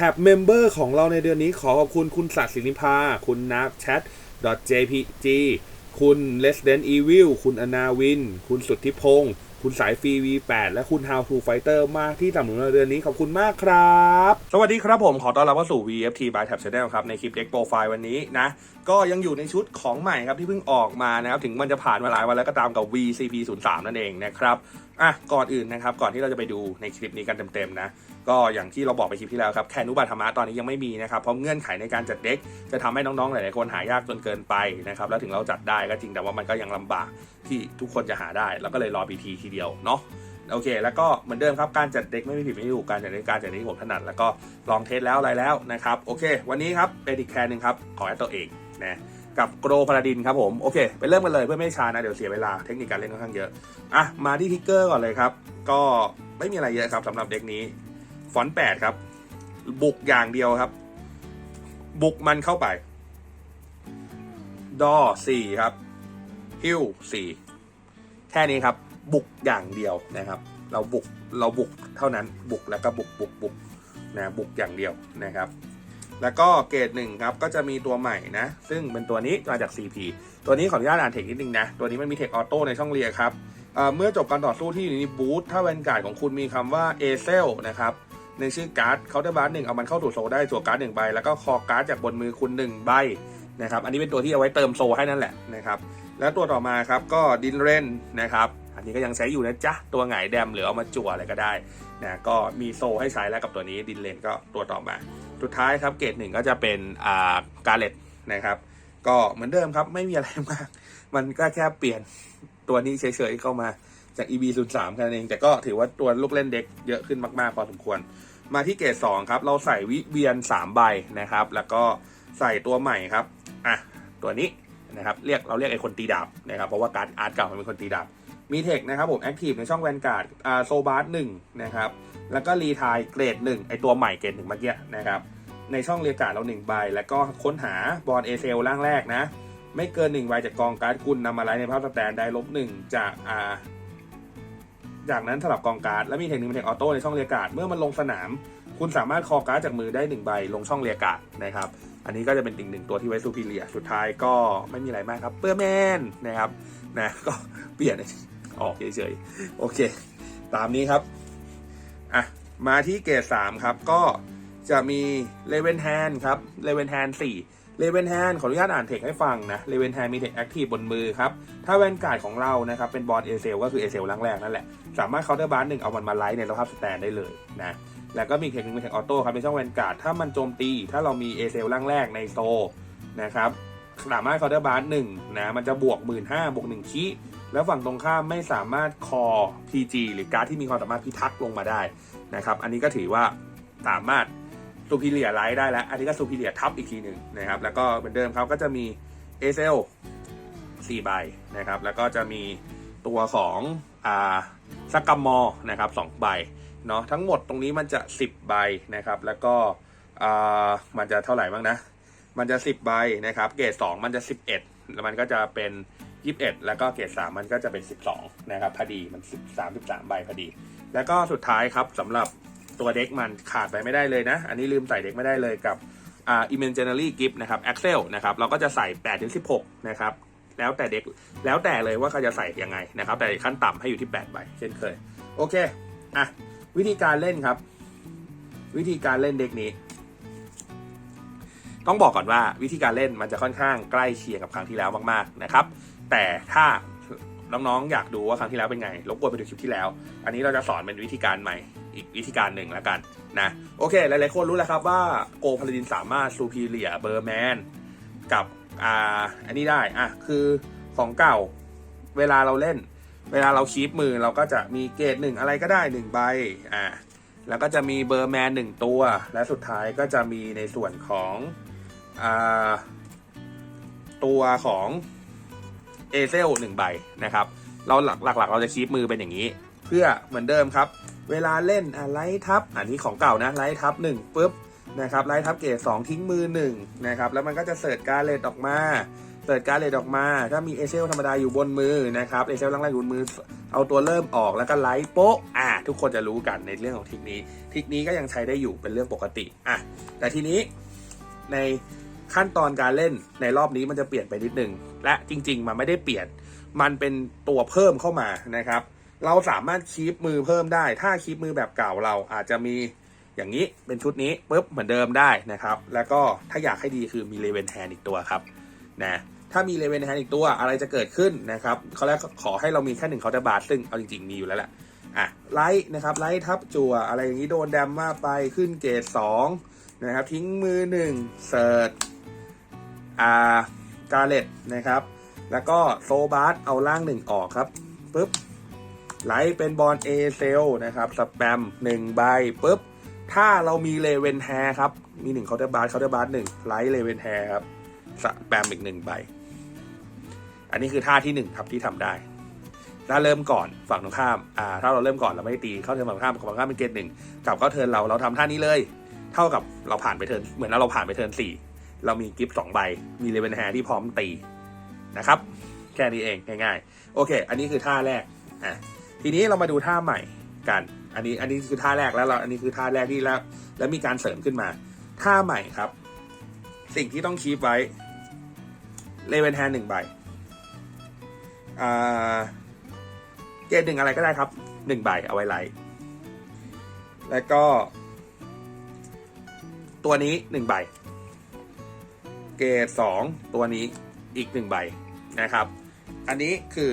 แท็บเมมเบอร์ของเราในเดือนนี้ขอขอบคุณคุณศักดิ์ศินิพา คุณนับแชท .jpg คุณ Resident Evil คุณอนาวิน คุณสุทธิพงศ์คุณสายฟรี V8 และคุณ How to Fighter มากที่สนับสนุนเราเดือนนี้ขอบคุณมากครับ สวัสดีครับผมขอต้อนรับเข้าสู่ VFT by Tab Channel ครับ ในคลิป Deck Profile วันนี้นะ ก็ยังอยู่ในชุดของใหม่ครับที่เพิ่งออกมานะครับ ถึงมันจะผ่านมาหลายวันแล้วก็ตามกับ VCP 0 3นั่นเองนะครับ อะก่อนอื่นนะครับก่อนที่เราจะไปดูในคลิปนี้กันเต็มๆนะก็อย่างที่เราบอกไปคลิปที่แล้วครับแคนุบาธรรมะตอนนี้ยังไม่มีนะครับเพราะเงื่อนไขในการจัดเด็กจะทำให้น้องๆหลายๆคนหายากจนเกินไปนะครับแล้วถึงเราจัดได้ก็จริงแต่ว่ามันก็ยังลำบากที่ทุกคนจะหาได้ แล้วก็เลยรอ PT ทีทีเดียวเนาะโอเค แล้วก็เหมือนเดิมครับการจัดเด็กไม่มีผิดไม่มีถูกการจัดเด็กการจัดเด็กที่ผมถนัดแล้วก็ลองเทสแล้วอะไรแล้วนะครับโอเค วันนี้ครับเป็นอีกแคนหนึ่งครับขอแอดตัวเองนะ กับโกรพาราดินครับผม โอเค ไปเริ่มกันเลยเพื่อไม่ให้ช้านะ เดี๋ยวเสียเวลาเทคนิคการเล่นค่อนข้างเยอะ อะ มาที่ทิกเกอร์ก่อนเลยครับ ก็ไม่มีอะไรเยอะครับสำหรับเด็กนี้ ฟอนต์แปดครับ บุกอย่างเดียวครับ บุกมันเข้าไป ดอสี่ครับ ฮิวสี่แค่นี้ครับ บุกอย่างเดียวนะครับ เราบุกเราบุกเท่านั้นบุกแล้วก็บุกบุกบุกนะบุกอย่างเดียวนะครับ แล้วก็เกรดหนึ่งครับก็จะมีตัวใหม่นะ ซึ่งเป็นตัวนี้มาจาก CP ตัวนี้ขออนุญาตอ่านเทคนิดนึงนะ ตัวนี้มันมีเทคออโต้ในช่องเรียครับเเมื่อจบการต่อสู้ที่อยู่ในบูธถ้าแวนการ์ดของคุณมีคำว่าเอเซลนะครับในชื่อการ์ดเคาน์เตอร์บาร์หนึ่งเอามันเข้าสู่โซได้จั่วการ์ดหนึ่งใบ แล้วก็คอการ์ดจากบนมือคุณหนึ่งใบนะครับอันนี้เป็นตัวที่เอาไว้เติมโซให้นั่นแหละนะครับแล้วตัวต่อมาครับก็ดินเรนนะครับอันนี้ก็ยังใช้อยู่นะจ๊ะตัวหงแดมหรือเอามาจั่วอะไรก็ได้นะก็มีโซให้ใช้แล้วกับตัวนี้ดินเรนก็ตัวต่อมา สุดท้ายครับเกรดหนึ่งก็จะเป็นอ่าการเลตนะครับ ก็เหมือนเดิมครับไม่มีอะไรมาก มันก็แค่เปลี่ยนตัวนี้เฉยๆเข้ามาจาก EB 0 3แค่นั้นเอง แต่ก็ถือว่าตัวลูกเล่นเด็กเยอะขึ้นมากๆ พอสมควร มาที่เกรด2ครับ เราใส่วิเวียน 3 ใบนะครับ แล้วก็ใส่ตัวใหม่ครับ อะ ตัวนี้นะครับ เรียกเราเรียกไอ้คนตีดาบนะครับ เพราะว่าการ์ดอาร์ตเก่ามันเป็นคนตีดาบ มีเทคนะครับผมแอคทีฟในช่องแวนการ์ดอ่าโซบาร์หนึ่งนะครับ แล้วก็รีทายเกรดหนึ่งไอตัวใหม่เกรดหนึ่งเมื่อกี้นะครับในช่องเรียกาดเราหนึ่งใบแล้วก็ค้นหาบอลเอเซลร่างแรกนะ ไม่เกินหนึ่งใบจากกองการ์ดคุณนำมาไลฟ์ในภาพสแตนได้ลบหนึ่งจากอ่าจากนั้นสลับกองการ์ดและมีเทคนิคเป็นเทคออโต้ในช่องเรียกาดเมื่อมันลงสนาม คุณสามารถคอการ์ดจากมือได้หนึ่งใบลงช่องเรียกาดนะครับ อันนี้ก็จะเป็นติ่งหนึ่งตัวที่ไว้ซูพิเลียสุดท้ายก็ไม่มีอะไรมากครับเปื้อแมนนะครับนะก็เปลี่ยนออกเฉยๆโอเค ตามนี้ครับ อะมาที่เกรดสามครับ ก็จะมีเลเวนแฮนครับเลเวนแฮนสี่เลเวนแฮนขออนุญาตอ่านเทคให้ฟังนะเลเวนแฮนมีเทคแอคทีฟบนมือครับ ถ้าแวนการ์ดของเรานะครับเป็นบอลเอเซลก็คือเอเซลร่างแรกนั่นแหละ สามารถเคาน์เตอร์บาร์หนึ่งเอามันมาไลท์ในสภาพสแตนได้เลยนะแล้วก็มีเทคนิคเป็นเทคออโต้ครับในช่องแวนการ์ดถ้ามันโจมตี ถ้าเรามีเอเซลร่างแรกในโซนะครับสามารถเคาน์เตอร์บาร์หนึ่งนะมันจะบวกหมื่นห้าบวกหนึ่งคี แล้วฝั่งตรงข้ามไม่สามารถคอ PG หรือการ์ดที่มีความสามารถพิทักษ์ลงมาได้นะครับ อันนี้ก็ถือว่าสามารถซูพิเลียไลท์ได้แล้ว อันนี้ก็ซูพิเลียทับอีกทีหนึ่งนะครับ แล้วก็เหมือนเดิมเขาก็จะมีเอเซลสี่ใบนะครับ แล้วก็จะมีตัวของอ่าซักกัมมอนะครับสองใบเนาะทั้งหมดตรงนี้มันจะ 10 ใบนะครับ แล้วก็อ่ามันจะเท่าไหร่บ้างนะ มันจะ 10 ใบนะครับ เกรด2มันจะ 11 แล้วมันก็จะเป็น 21แล้วก็เกรด3มันก็จะเป็น12นะครับพอดีมัน13 13ใบพอดี แล้วก็สุดท้ายครับสำหรับตัวเด็กมันขาดไปไม่ได้เลยนะ อันนี้ลืมใส่เด็กไม่ได้เลยกับอ่า imaginary gift นะครับ Excel นะครับเราก็จะใส่8ถึง16นะครับแล้วแต่เด็กแล้วแต่เลยว่าเขาจะใส่ยังไงนะครับ แต่ขั้นต่ำให้อยู่ที่8ใบเช่นเคย โอเคอะวิธีการเล่นครับ วิธีการเล่นเด็กนี้ต้องบอกก่อนว่าวิธีการเล่นมันจะค่อนข้างใกล้เคียงกับครั้งที่แล้วมากๆนะครับ แต่ถ้าน้องๆ อยากดูว่าครั้งที่แล้วเป็นไง รบกวนไปดูคลิปที่แล้ว อันนี้เราจะสอนเป็นวิธีการใหม่ อีกวิธีการหนึ่งแล้วกันนะ โอเค หลายๆ คนรู้แล้วครับว่าโกพาลาดินสามารถซูพีเลียเบอร์แมนกับอ่าอันนี้ได้ อะ คือของเก่าเวลาเราเล่น เวลาเราคีปมือเราก็จะมีเกรดหนึ่งอะไรก็ได้หนึ่งใบ อ่า แล้วก็จะมีเบอร์แมนหนึ่งตัว และสุดท้ายก็จะมีในส่วนของอ่าตัวของ เอเซลหนึ่งใบนะครับ เราหลักหลักๆเราจะคีปมือเป็นอย่างนี้ เพื่อเหมือนเดิมครับ เวลาเล่นอะไลท์ทับอันนี้ของเก่านะไลท์ทับหนึ่งปุ๊บนะครับไลท์ทับเกรดสองทิ้งมือหนึ่งนะครับแล้วมันก็จะเสิร์ชการเลดออกมาเปิดการเลดออกมา ถ้ามีเอเซลธรรมดาอยู่บนมือนะครับเอเซลล่างๆอยู่บนมือเอาตัวเริ่มออกแล้วก็ไลท์โป๊ะอะทุกคนจะรู้กันในเรื่องของทิกนี้ ทิกนี้ก็ยังใช้ได้อยู่เป็นเรื่องปกติอะแต่ทีนี้ในขั้นตอนการเล่นในรอบนี้มันจะเปลี่ยนไปนิดนึง และจริง ๆ มันไม่ได้เปลี่ยน มันเป็นตัวเพิ่มเข้ามานะครับ เราสามารถคีปมือเพิ่มได้ ถ้าคีปมือแบบเก่าเราอาจจะมีอย่างนี้เป็นชุดนี้ปุ๊บเหมือนเดิมได้นะครับ แล้วก็ถ้าอยากให้ดีคือมีเลเวนแฮนอีกตัวครับนะถ้ามีเลเวนแฮนอีกตัวอะไรจะเกิดขึ้นนะครับเขาแรกขอให้เรามีแค่หนึ่งเคาน์เตอร์บาร์ซึ่งเอาจริงๆมีอยู่แล้วแหละอะไลท์นะครับไลท์ทับจั่วอะไรอย่างนี้โดนแดมมาไปขึ้นเกรดสองนะครับทิ้งมือหนึ่งเสิร์ตอ่า กาเลตนะครับ แล้วก็โซบาร์เอาล่างหนึ่งออกครับปุ๊บไลท์เป็นบอลเอเซลนะครับสแปมหนึ่งใบปุ๊บถ้าเรามีเลเวนแฮร์ครับ มีหนึ่งเคาน์เตอร์บาร์เคาน์เตอร์บาร์หนึ่งไลท์เลเวนแฮร์ครับสแปมอีกหนึ่งใบ อันนี้คือท่าที่หนึ่งครับที่ทำได้ถ้าเริ่มก่อนฝั่งตรงข้าม อ่า ถ้าเราเริ่มก่อนเราไม่ได้ตีเข้าเทิร์นฝั่งตรงข้ามฝั่งตรงข้ามเป็นเกตหนึ่งกลับเข้าเทิร์นเราเราทำท่านี้เลย เท่ากับเราผ่านไปเทิร์นเหมือนเราผ่านไปเทิร์นสี่ เรามีกิฟต์สองใบ มีเลเวนแฮร์ที่พร้อมตีนะครับ แค่นี้เองง่ายๆ โอเค อันนี้คือท่าแรกอะทีนี้เรามาดูท่าใหม่กัน อันนี้อันนี้คือท่าแรกแล้วเราอันนี้คือท่าแรกที่แล้ว แล้วมีการเสริมขึ้นมา ท่าใหม่ครับ สิ่งที่ต้องคีปไว้เลเวนแฮนหนึ่งใบอ่าเกณฑ์หนึ่งอะไรก็ได้ครับหนึ่งใบเอาไว้ไลท์แล้วก็ ตัวนี้หนึ่งใบ เกรดสองตัวนี้อีกหนึ่งใบนะครับ อันนี้คือ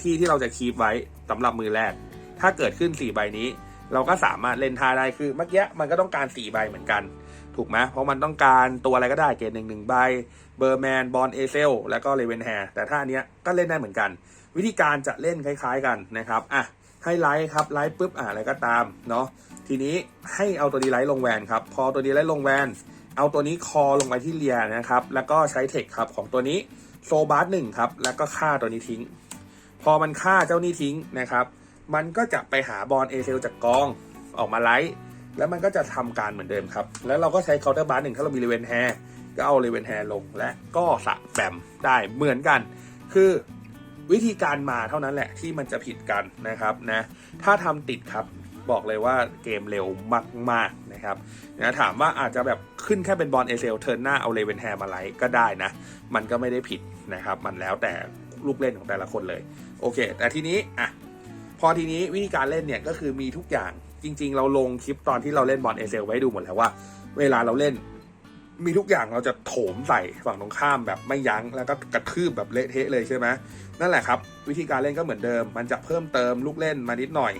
ที่ที่เราจะคีปไว้สำหรับมือแรก ถ้าเกิดขึ้นสี่ใบนี้ เราก็สามารถเล่นท่าได้คือเมื่อกี้มันก็ต้องการสี่ใบเหมือนกัน ถูกไหมเพราะมันต้องการตัวอะไรก็ได้เกรดหนึ่งหนึ่งใบเบอร์แมนบอลเอเซลแล้วก็เลเวนแฮร์แต่ท่าเนี้ยก็เล่นได้เหมือนกัน วิธีการจะเล่นคล้าย ๆกันนะครับอะให้ไลท์ครับไลท์ปุ๊บอะอะไรก็ตามเนาะทีนี้ให้เอาตัวดีไลท์ลงแวนครับ พอตัวดีไลท์ลงแวน เอาตัวนี้คอลงไปที่เลียนะครับ แล้วก็ใช้เทคครับของตัวนี้โซบาร์หนึ่งครับ แล้วก็ฆ่าตัวนี้ทิ้ง พอมันฆ่าเจ้านี้ทิ้งนะครับ มันก็จะไปหาบอลเอเซลจากกองออกมาไลท์แล้วมันก็จะทำการเหมือนเดิมครับ แล้วเราก็ใช้เคาน์เตอร์บาร์หนึ่งถ้าเรามีเลเวนแฮร์ก็เอาเลเวนแฮร์ลงและก็สะแปมได้เหมือนกัน คือวิธีการมาเท่านั้นแหละที่มันจะผิดกันนะครับนะ ถ้าทำติดครับ บอกเลยว่าเกมเร็วมากๆนะครับนะถามว่าอาจจะแบบขึ้นแค่เป็นบอลเอเซลเทิร์นหน้าเอาเลเวนแฮมาไลก็ได้นะ มันก็ไม่ได้ผิดนะครับ มันแล้วแต่ลูกเล่นของแต่ละคนเลย โอเค แต่ทีนี้อะพอทีนี้วิธีการเล่นเนี่ยก็คือมีทุกอย่างจริง ๆ เราลงคลิปตอนที่เราเล่นบอลเอเซลไว้ดูหมดแล้วว่า เวลาเราเล่นมีทุกอย่างเราจะโถมใส่ฝั่งตรงข้ามแบบไม่ยั้งแล้วก็กระทืบแบบเละเทะเลยใช่ไหมนั่นแหละครับ วิธีการเล่นก็เหมือนเดิม มันจะเพิ่มเติมลูกเล่นมานิดหน่อย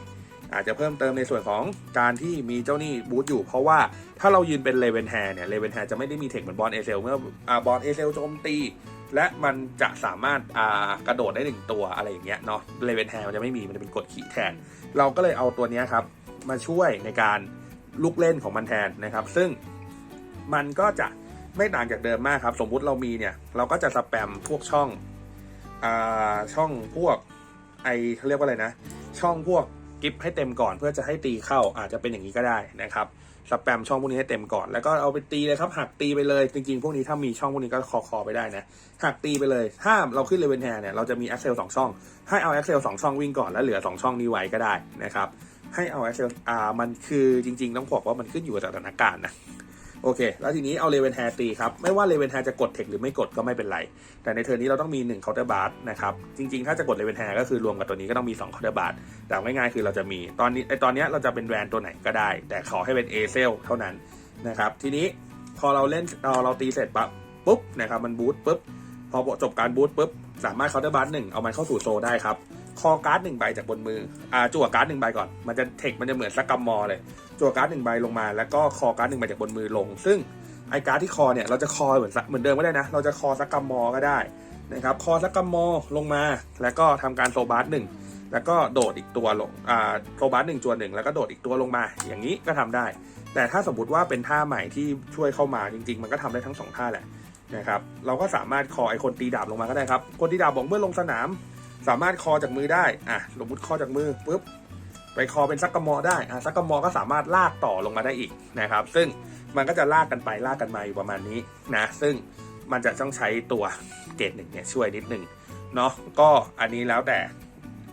อาจจะเพิ่มเติมในส่วนของการที่มีเจ้าหนี้บูทอยู่ เพราะว่าถ้าเรายืนเป็นเลเวนแฮร์เนี่ยเลเวนแฮร์จะไม่ได้มีเทคเหมือนบอลเอเซลเมื่อบอลเอเซลโจมตี และมันจะสามารถกระโดดได้หนึ่งตัวอะไรอย่างเงี้ยเนาะเลเวนแฮร์มันจะไม่มีมันจะเป็นกดขี่แทน เราก็เลยเอาตัวนี้ครับมาช่วยในการลูกเล่นของมันแทนนะครับ ซึ่งมันก็จะไม่ต่างจากเดิมมากครับ สมมุติเรามีเนี่ยเราก็จะสแปมพวกช่องอ่าช่องพวกไอเขาเรียกว่าอะไรนะ ช่องพวก กิฟให้เต็มก่อนเพื่อจะให้ตีเข้าอาจจะเป็นอย่างนี้ก็ได้นะครับสแปมช่องพวกนี้ให้เต็มก่อน แล้วก็เอาไปตีเลยครับหักตีไปเลยจริงๆ พวกนี้ถ้ามีช่องพวกนี้ก็คอคอไปได้นะหักตีไปเลย ถ้าเราขึ้นเลเวนแฮร์เนี่ยเราจะมีแอคเซลสองช่อง ให้เอาแอคเซลสองช่องวิ่งก่อนแล้วเหลือสองช่องนี้ไว้ก็ได้นะครับให้เอาแอคเซลอ่ามันคือจริง ๆ ต้องบอกว่ามันขึ้นอยู่กับสถานการณ์นะ โอเค แล้วทีนี้เอาเลเวนแฮร์ตีครับ ไม่ว่าเลเวนแฮร์จะกดเทคหรือไม่กดก็ไม่เป็นไร แต่ในเทอร์นี้เราต้องมี1เคาน์เตอร์บาร์นะครับ จริงๆ ถ้าจะกดเลเวนแฮร์ก็คือรวมกับตัวนี้ก็ต้องมี2เคาน์เตอร์บาร์แต่ง่ายๆ คือเราจะมี ตอนนี้ไอตอนนี้เราจะเป็นแวนตัวไหนก็ได้ แต่ขอให้เป็นเอเซลเท่านั้นนะครับ ทีนี้พอเราเล่นเราเราตีเสร็จปั๊บปุ๊บนะครับมันบูทปุ๊บ พอจบการบูทปุ๊บสามารถเคาน์เตอร์บาร์หนึ่งเอามันเข้าสู่โซได้ครับ คอการ์ดหนึ่งใบจากบนมือ อ่าจั่วการ์ดหนึ่งใบก่อน มันจะเทค มันจะเหมือนสักกัมมอเลย จั่วการ์ดหนึ่งใบลงมา แล้วก็คอการ์ดหนึ่งใบจากบนมือลง ซึ่งไอการ์ดที่คอเนี่ย เราจะคอเหมือนเหมือนเดิมก็ได้นะ เราจะคอสักกัมมอก็ได้นะครับ คอสักกัมมอลงมา แล้วก็ทำการโซบาร์หนึ่ง แล้วก็โดดอีกตัวลง อ่า โซบาร์หนึ่งจวหนึ่งแล้วก็โดดอีกตัวลงมา อย่างนี้ก็ทำได้ แต่ถ้าสมมติว่าเป็นท่าใหม่ที่ช่วยเข้ามาจริง ๆ มันก็ทำได้ทั้งสองท่าแหละนะครับ เราก็สามารถคอไอคนตีดาบลงมาก็ได้ครับ คนตีดาบบอกเมื่อลงสนาม สามารถคอจากมือได้อะสมมติคอจากมือปุ๊บไปคอเป็นซักกะมอได้อะซักกะมอก็สามารถลากต่อลงมาได้อีกนะครับ ซึ่งมันก็จะลากกันไปลากกันมาอยู่ประมาณนี้นะซึ่งมันจะต้องใช้ตัวเกรดหนึ่งเนี่ยช่วยนิดนึงเนาะก็อันนี้แล้วแต่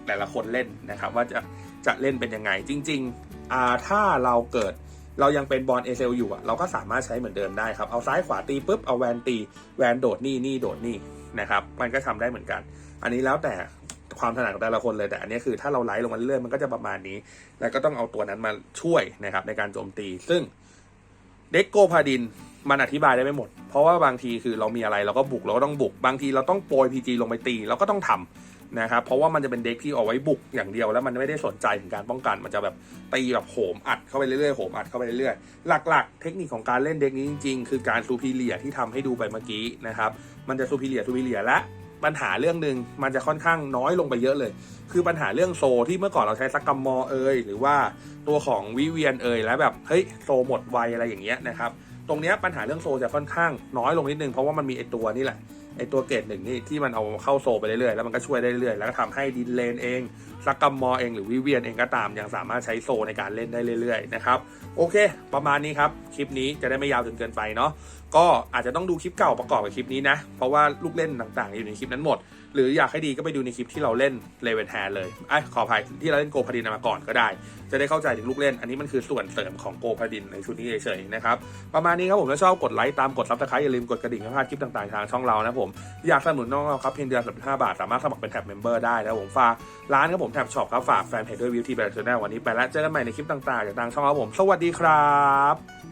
แต่ละคนเล่นนะครับ ว่าจะจะเล่นเป็นยังไงจริงๆอ่าถ้าเราเกิดเรายังเป็นบอลเอเซลอยู่อะเราก็สามารถใช้เหมือนเดิมได้ครับ เอาซ้ายขวาตีปุ๊บเอาแวนตีแวนโดดนี่นี่โดดนี่ นะครับ มันก็ทำได้เหมือนกัน อันนี้แล้วแต่ความถนัดของแต่ละคนเลย แต่อันนี้คือถ้าเราไลฟ์ลงมาเรื่อยๆมันก็จะประมาณนี้ แล้วก็ต้องเอาตัวนั้นมาช่วยนะครับในการโจมตี ซึ่งเด็กโกพาดินมันอธิบายได้ไม่หมด เพราะว่าบางทีคือเรามีอะไรเราก็บุกเราก็ต้องบุก บางทีเราต้องโปรยพีจีลงไปตีเราก็ต้องทำ นะครับเพราะว่ามันจะเป็นเด็กที่เอาไว้บุกอย่างเดียวแล้วมันไม่ได้สนใจถึงการป้องกัน มันจะแบบตีแบบโหมอัดเข้าไปเรื่อยๆโหมอัดเข้าไปเรื่อยๆหลักๆ เทคนิคของการเล่นเด็กนี้จริง ๆ คือการซูพีเลียที่ทำให้ดูไปเมื่อกี้นะครับมันจะซูพีเลียซูพีเลียและปัญหาเรื่องหนึ่งมันจะค่อนข้างน้อยลงไปเยอะเลย คือปัญหาเรื่องโซที่เมื่อก่อนเราใช้ซักกัมมอเอยหรือว่าตัวของวิเวียนเอยแล้วแบบเฮ้ยโซหมดไวอะไรอย่างเงี้ยนะครับ ตรงเนี้ยปัญหาเรื่องโซจะค่อนข้างน้อยลงนิดนึงเพราะว่ามันมีไอตัวนี่แหละไอตัวเกรดหนึ่งนี่ที่มันเอาเข้าโซไปเรื่อยๆแล้วมันก็ช่วยได้เรื่อยๆแล้วก็ทำให้ดินเลนเองซักกัมมอเองหรือวิเวียนเองก็ตามยังสามารถใช้โซในการเล่นได้เรื่อยๆนะครับโอเค ประมาณนี้ครับคลิปนี้จะได้ไม่ยาวจนเกินไปเนาะก็อาจจะต้องดูคลิปเก่าประกอบกับคลิปนี้นะเพราะว่าลูกเล่นต่างๆ อยู่ในคลิปนั้นหมด หรืออยากให้ดีก็ไปดูในคลิปที่เราเล่นเลเวนแฮเลยไอ้ขออภัยที่เราเล่นโกพาดินมาก่อนก็ได้ จะได้เข้าใจถึงลูกเล่น อันนี้มันคือส่วนเสริมของโกพาดินในชุดนี้เฉยๆนะครับ ประมาณนี้ครับผมถ้าชอบกดไลค์ตามกดซับสไครต์อย่าลืมกดกระดิ่งเพื่อพลาดคลิปต่างๆทางช่องเรานะผมอยากสนับสนุนน้องเราครับเพียงเดือนละ5บาท สามารถสมัครเป็นแท็บเมมเบอร์ได้นะผมฝากร้านครับผมแท็บช็อปครับฝากแฟนเพจด้วยวิวทีแบรนด์ชแนลวันนี้ไปแล้วเจอกันใหม่ในคลิปต่างๆจากทางช่องเราผม สวัสดีครับ